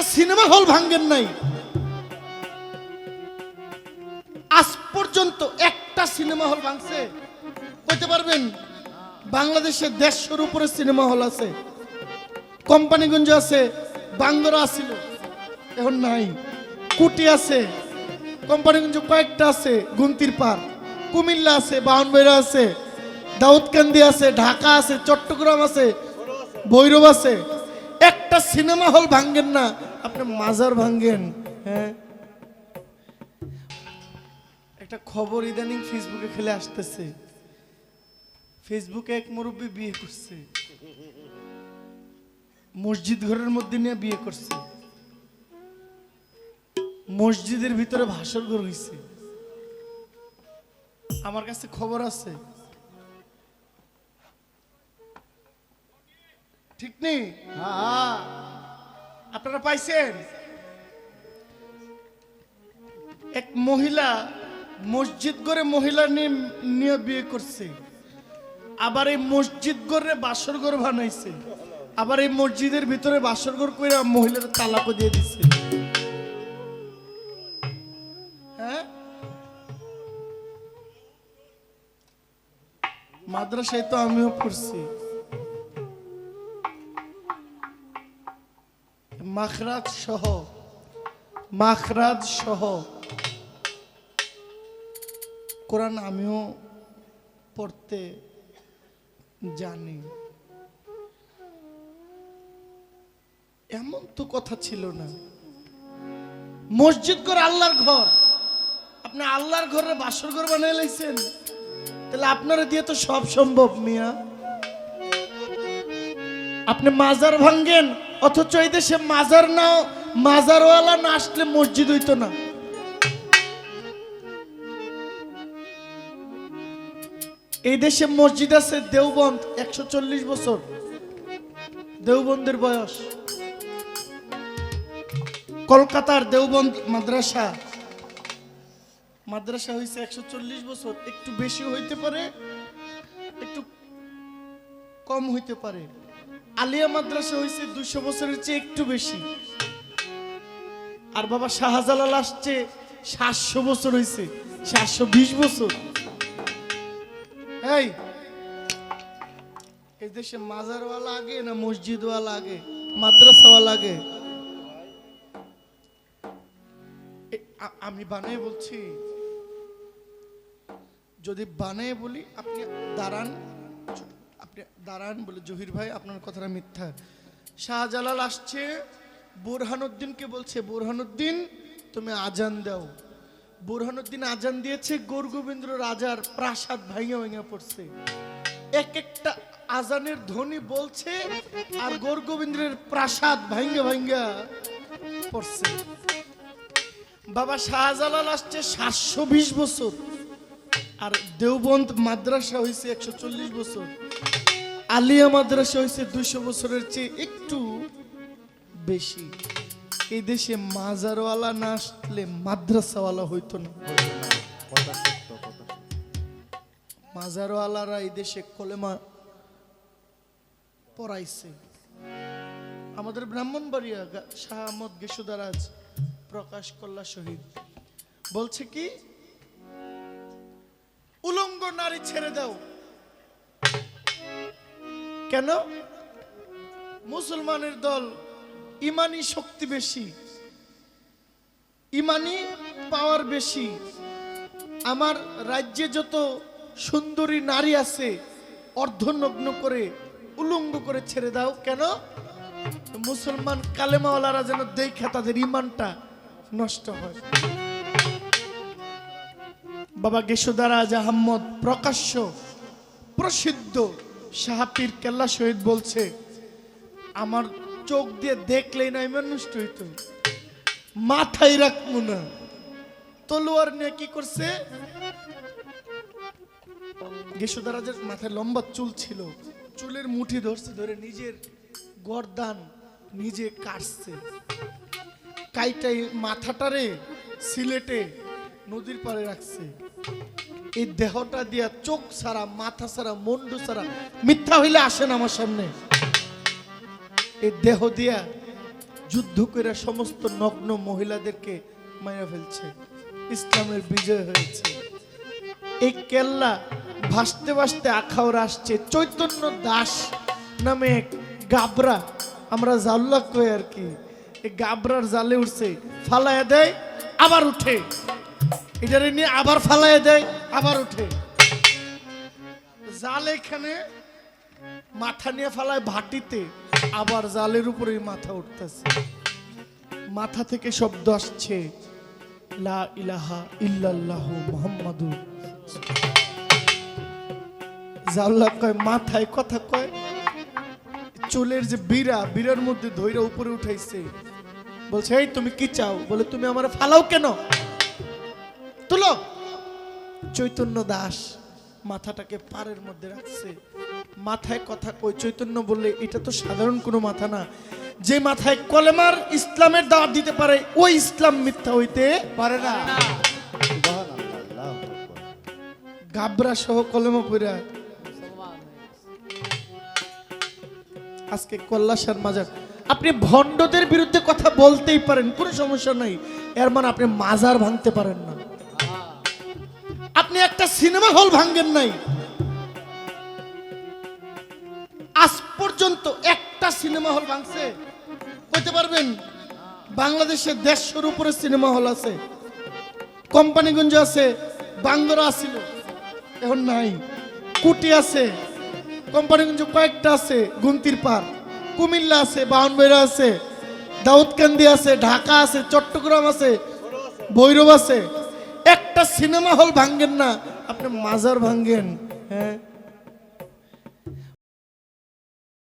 একটা cinema hall ভাঙ্গেন নাই। আজ পর্যন্ত একটা সিনেমা হল ভাঙছে। কইতে পারবেন? বাংলাদেশে দেড়শোর উপরে সিনেমা হল আছে। কোম্পানিগঞ্জ আছে বাঙ্গরা আছিল এখন নাই। কুটি আছে। কোম্পানিগঞ্জ কয়েকটা আছে, গুন্তির পার কুমিল্লা আছে বাউনবেড়া আছে, দাউদকান্দি আছে, ঢাকা আছে, চট্টগ্রাম আছে, ভৈরব আছে। একটা সিনেমা হল ভাঙ্গেন না, আপনি মাজার ভাঙ্গেন হ্যাঁ? একটা খবর ইদানিং ফেসবুকে খেলে আসতেছে। ফেসবুকে এক মুরব্বী বিয়ে করছে। মসজিদ ঘরের মধ্যে নিয়ে বিয়ে করছে। মসজিদের ভিতরে ভাষণ ঘর হয়েছে আমার কাছে খবর আছে। ঠিক নেই? হ্যাঁ। আপনারা পাইছেন? এক মহিলা মসজিদ করে মহিলা নিয়ে বিয়ে করছে। আবার এই মসজিদ করে বাসর ঘর বানাইছে। আবার এই মসজিদের ভিতরে বাসর ঘর করে মহিলার তালাকও দিয়ে দিচ্ছে হ্যাঁ? মাদ্রাসায় তো আমিও পড়ছি। মাখরাজ সহ মাখরাজ সহ। কোরআন আমিও পড়তে জানি। এমন তো কথা ছিল না। মসজিদ ঘর আল্লাহর ঘর। আপনি আল্লাহর ঘরে বাসর ঘর বানিয়ে লাইছেন। তাহলে আপনারা দিয়ে তো সব সম্ভব মিয়া। আপনি মাজার ভাঙ্গেন। অথচ এই দেশে মাজার না মাজারওয়ালা না আসলে মসজিদ হইতো না। এই দেশে মসজিদ আছে দেওবন্দ, একশো চল্লিশ বছর। দেওবন্দের বয়স। কলকাতার দেওবন্দ মাদ্রাসা। মাদ্রাসা হয়েছে একশো চল্লিশ বছর, একটু বেশি হইতে পারে, একটু কম হইতে পারে। আলিয়া মাদ্রাসা হয়েছে দুশো বছরের চেয়ে একটু বেশি। আর বাবা শাহজালাল আসছে সাতশো বছর হয়েছে, সাতশো বিশ বছর। এই এই দেশে মাজারওয়ালা আগে না মসজিদওয়ালা আগে, মাদ্রাসাওয়ালা আগে? আমি বানিয়ে বলছি, যদি বানিয়ে বলি, আপনি দাঁড়ান আপনি দাঁড়ান বলে জহির ভাই, আপনার কথাটা মিথ্যা। শাহজালাল আসছে, বোরহানুদ্দিনকে বলছে, বোরহানুদ্দিন, তুমি আজান দাও। বোরহানুদ্দিন আজান দিয়েছে গৌর গোবিন্দ রাজার প্রাসাদ ভাঙে ভেঙে পড়ছে। এক একটা আজানের ধ্বনি বলছে আর গৌর গোবিন্দের প্রাসাদ ভাঙ্গা ভাঙ্গা পড়ছে। বাবা শাহজালাল আসছে সাতশো বিশ বছর, আর দেওবন্দ মাদ্রাসা হয়েছে একশো চল্লিশ বছর। আলিয়া মাদ্রাসা হয়েছে দুইশো বছরের চেয়ে একটু বেশি। এই দেশে মাজারওয়ালা না আসলে মাদ্রাসাওয়ালা হইতো না। মাজারওয়ালারা এই দেশে কলেমা পড়াইছে। আমাদের ব্রাহ্মণবাড়িয়া শাহ আহমদ গেসুদারাজ প্রকাশ কল্লা শহীদ। বলছে কি? উলঙ্গ নারী ছেড়ে দাও। কেন? মুসলমানের দল ইমানি শক্তি বেশি, ইমানি পাওয়ার বেশি। আমার রাজ্যে যত সুন্দরী নারী আছে, অর্ধনগ্ন করে, উলঙ্গ করে ছেড়ে দাও, কেন? মুসলমান কালেমাওয়ালারা যেন দেখে তাদের ইমানটা নষ্ট হয়। বাবা গেসুদারাজ আহম্মদ প্রকাশ্য, প্রসিদ্ধ সাহাপির কেল্লা শহীদ বলছে, আমার চোখ দিয়ে দেখলেই না ইমান নষ্ট হইতো। মাথায় রাখব না। তলোয়ার নিয়ে কি করছে? গেসুদারাজের মাথায় লম্বা চুল ছিল। চুলের মুঠি ধরছে, ধরে নিজের গরদান নিজে কাটছে। কাইটাই মাথাটারে সিলেটে নদীর পাড়ে রাখছে। এই দেহটা দিয়া চোখ সারা, মাথা সারা, মন্ডু সারা, মিথ্যা হইলে আসেন আমার সামনে। এই দেহ দিয়া যুদ্ধ করে সমস্ত নগ্ন মহিলাদেরকে মারা ফেলছে। ইসলামের বিজয় হয়েছে। এই কেল্লা ভাসতে ভাসতে আখাউর আসছে। চৈতন্য দাস নামে এক গাবরা, আমরা জাল্লা কই আর কি, এই গাবরার জালে উঠছে ফালায় দেয়, আবার উঠে। এটারে নিয়ে আবার ফালায় দেয়, আবার উঠে জাল এখানে মাথা নিয়ে ফালায় ভাটিতে, আবার জালের উপরে মাথা উঠতেছে। মাথা থেকে শব্দ আসছে, লা ইলাহা ইল্লাল্লাহ মুহাম্মাদুর জাল্লা কয়, মাথায় কথা কয়, চুলের যে বিরা, বিরার মধ্যে ধইরা উপরে উঠাইছে। বলছে, এই তুমি কি চাও? বলে, তুমি আমার ফালাও কেন? তুলো। চৈতন্য দাস মাথাটাকে পাড়ের মধ্যে রাখছে। মাথায় কথা কই চৈতন্য বললে, এটা তো সাধারণ কোনো মাথা না। যে মাথায় কলেমার ইসলামের দাওয়াত দিতে পারে, ওই ইসলাম মিথ্যা হইতে পারে না। গাবরা সহ কলেমা আজকে কল্লাসার মাজার। আপনি ভণ্ডদের বিরুদ্ধে কথা বলতেই পারেন, কোনো সমস্যা নাই। এর মানে আপনি মাজার ভাঙতে পারেন না। আপনি একটা সিনেমা হল ভাঙ্গেন নাই। আজ পর্যন্ত একটা সিনেমা হল ভাঙছে। কইতে পারবেন? বাংলাদেশে দেড়শোর উপরে সিনেমা হল আছে। কোম্পানিগঞ্জ আছে, বাঙ্গরা আছিল, এখন নাই। কুটি আছে, কোম্পানিগঞ্জ কয়েকটা আছে গুন্তির পার কুমিল্লা আছে, বাউনবেড়া আছে, দাউদকান্দি আছে, ঢাকা আছে, চট্টগ্রাম আছে, ভৈরব আছে। একটা সিনেমা হল ভাঙ্গেন না আপনি মাজার ভাঙ্গেন হ্যাঁ?